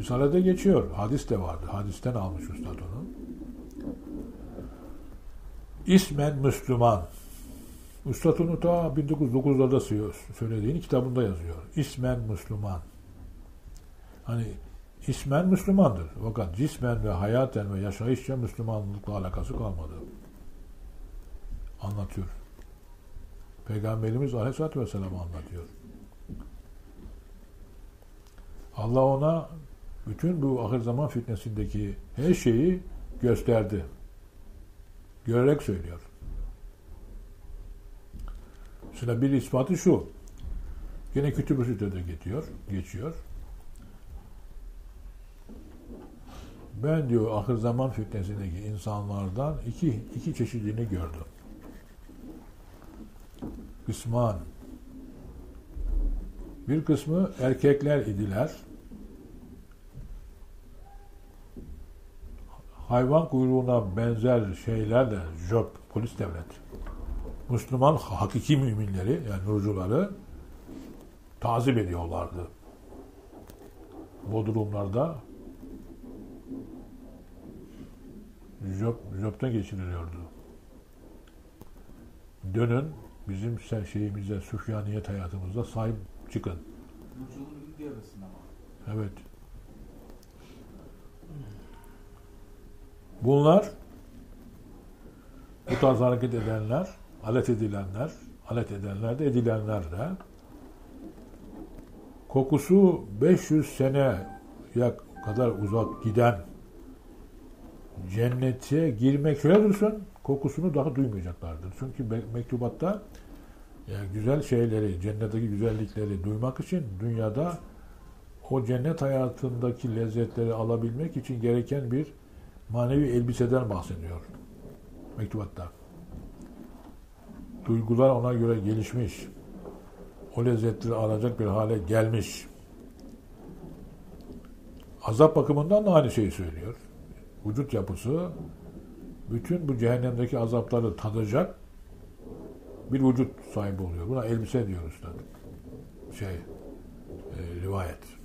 Risale'de geçiyor. Hadis de vardı. Hadisten almış Üstad onu. İsmen Müslüman. Üstad onu ta 1909'larda söylediğini kitabında yazıyor. İsmen Müslüman. Hani ismen Müslümandır. Fakat cismen ve hayaten ve yaşayışça Müslümanlıkla alakası kalmadı. Anlatıyor. Peygamberimiz Aleyhisselatü Vesselam anlatıyor. Allah ona bütün bu ahir zaman fitnesindeki her şeyi gösterdi. Görerek söylüyor. Şimdi bir ispatı şu. Yine kütüb-ü geçiyor, geçiyor. Ben diyor ahir zaman fitnesindeki insanlardan iki, iki çeşidini gördüm. Kısman. Bir kısmı erkekler idiler. Hayvan kuyruğuna benzer şeylerle job, polis devlet. Müslüman hakiki müminleri yani nurcuları tazip ediyorlardı. Bu durumlarda job, job'ta geçiriliyordu. Dönün bizim şeyimize, Süfyaniyet hayatımızda sahip çıkın. Nurculuğun bir arasında mı? Evet. Bunlar bu tarz hareket edenler, alet edilenler, alet edenler de edilenler de kokusu 500 sene ya kadar uzak giden cennete girmek şöyle kokusunu daha duymayacaklardır. Çünkü mektubatta yani güzel şeyleri, cennetteki güzellikleri duymak için dünyada o cennet hayatındaki lezzetleri alabilmek için gereken bir manevi elbiseden bahsediyor mektubatta. Duygular ona göre gelişmiş. O lezzetleri alacak bir hale gelmiş. Azap bakımından da aynı şeyi söylüyor. Vücut yapısı bütün bu cehennemdeki azapları tadacak bir vücut sahibi oluyor. Buna elbise diyoruz tabii. Şey, e, rivayet.